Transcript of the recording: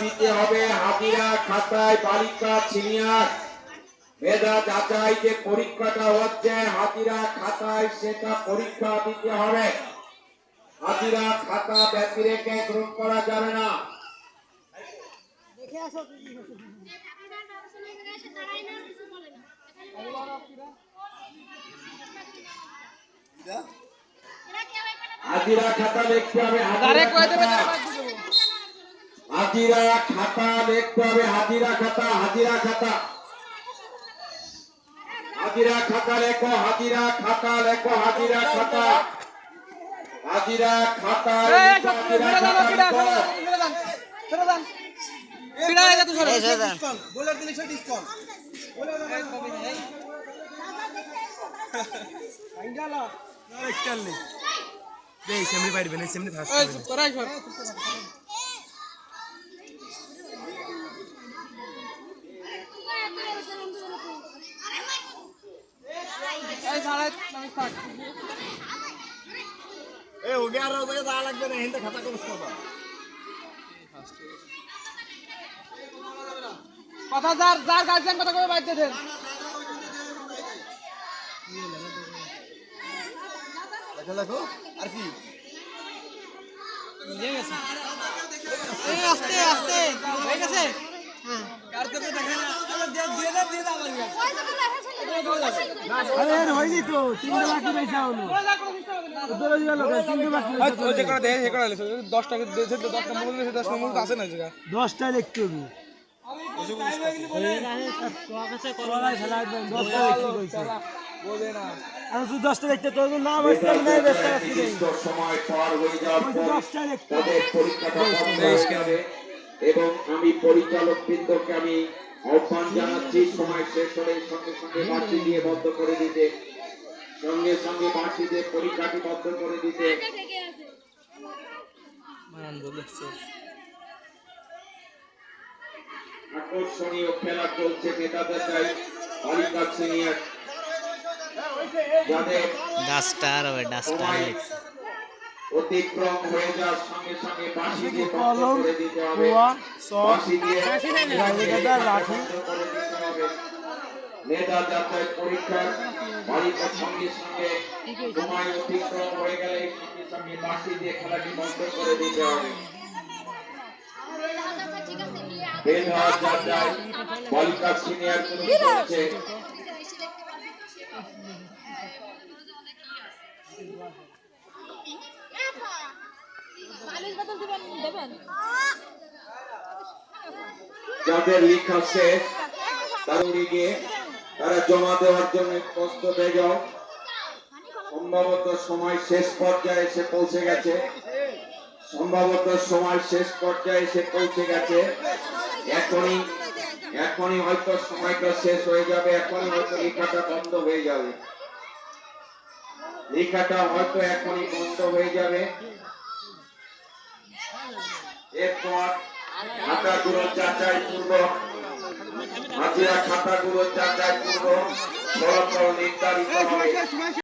দিতে হবে হাজিরা খাতায় বালিকা সিনিয়র মেধা যাচাই যে পরীক্ষাটা হচ্ছে হাজিরা খাতায় সেটা পরীক্ষা দিতে হবে। হাজিরা খাতা ব্যতি রেখে গ্রহণ করা যাবে না। হাজিরা খাতা লিখতে হবে হাজিরা খাতা হাজিরা খাতা লিখতে হবে হাজিরা খাতা হাজিরা খাতা। হাজিরা খাতা লেখো হাজিরা খাতা লেখো হাজিরা খাতা। হাজিরা খাতা লিখো, হাজিরা খাতা লিখো। বোলার দিলে সে ডিসকাউন্ট সেমনি পারবে না সেমনি ফার্স্ট এ ওগে আর যা লাগবে না হিন্দে খাতা করছ বাবা কথা যার যার গার্জিয়ান কথা কবে বাইতে দেন লেখা লেখো আর কি আস্তে আস্তে হয়ে গেছে কার তো দেখে না দিয়ে দিয়ে দাও দিয়ে দাও আরে হয়নি তো তিনটে বাকি পয়সা হলো তোরা দিয়ে লোক তিনটে বাকি পয়সা যে করে দেখে করে দশ টাকা দিয়েছে তো দশ টাকা মূল্য দশ আছে না দশটা লিখতে হবে। দশটা দশটা লিখতে তোর নাম দশটা এবং আমি পরিচালক বৃন্দকে আমি আহ্বান জানাচ্ছি সময় শেষ হলে সঙ্গে সঙ্গে বাড়তি দিয়ে বন্ধ করে দিতে। সঙ্গে সঙ্গে বাড়তি দিয়ে পরীক্ষাটি বন্ধ করে দিতে। আকর্ষণীয় খেলা চলছে নেতাদের চাই বালিকা সিনিয়র যাদের ডাস্টার ডাস্টার লিখছে। অতিক্রম হয়ে যাওয়ার সঙ্গে সঙ্গে বাঁশি দিয়ে কলম? করে দিতে হবে। কুয়া বাঁশি দিয়ে লাঠি করে দিতে হবে। নেতা যাত্রায় পরীক্ষার বালিকার সঙ্গে সঙ্গে সময় অতিক্রম হয়ে গেলে সঙ্গে সঙ্গে বাঁশি দিয়ে খেলাটি বন্ধ করে দিতে হবে। মেধা যাত্রায় বালিকা সিনিয়র দেবেন যাদের লেখা শেষ তারা গিয়ে তারা জমা দেওয়ার জন্য কষ্ট হয়ে যাও। সম্ভবত সময় শেষ পর্যায়ে এসে পৌঁছে গেছে। সম্ভবত সময় শেষ পর্যায়ে এসে পৌঁছে গেছে। এখনই এখনই হয়তো সময়টা শেষ হয়ে যাবে, এখনই হয়তো লেখাটা বন্ধ হয়ে যাবে। লেখাটা হয়তো এখনই বন্ধ হয়ে যাবে। এরপর খাতাগুলো যাচাই পূর্বক হাজিরা খাতাগুলো যাচাই পূর্বক ফলাফল নির্ধারিত হবে।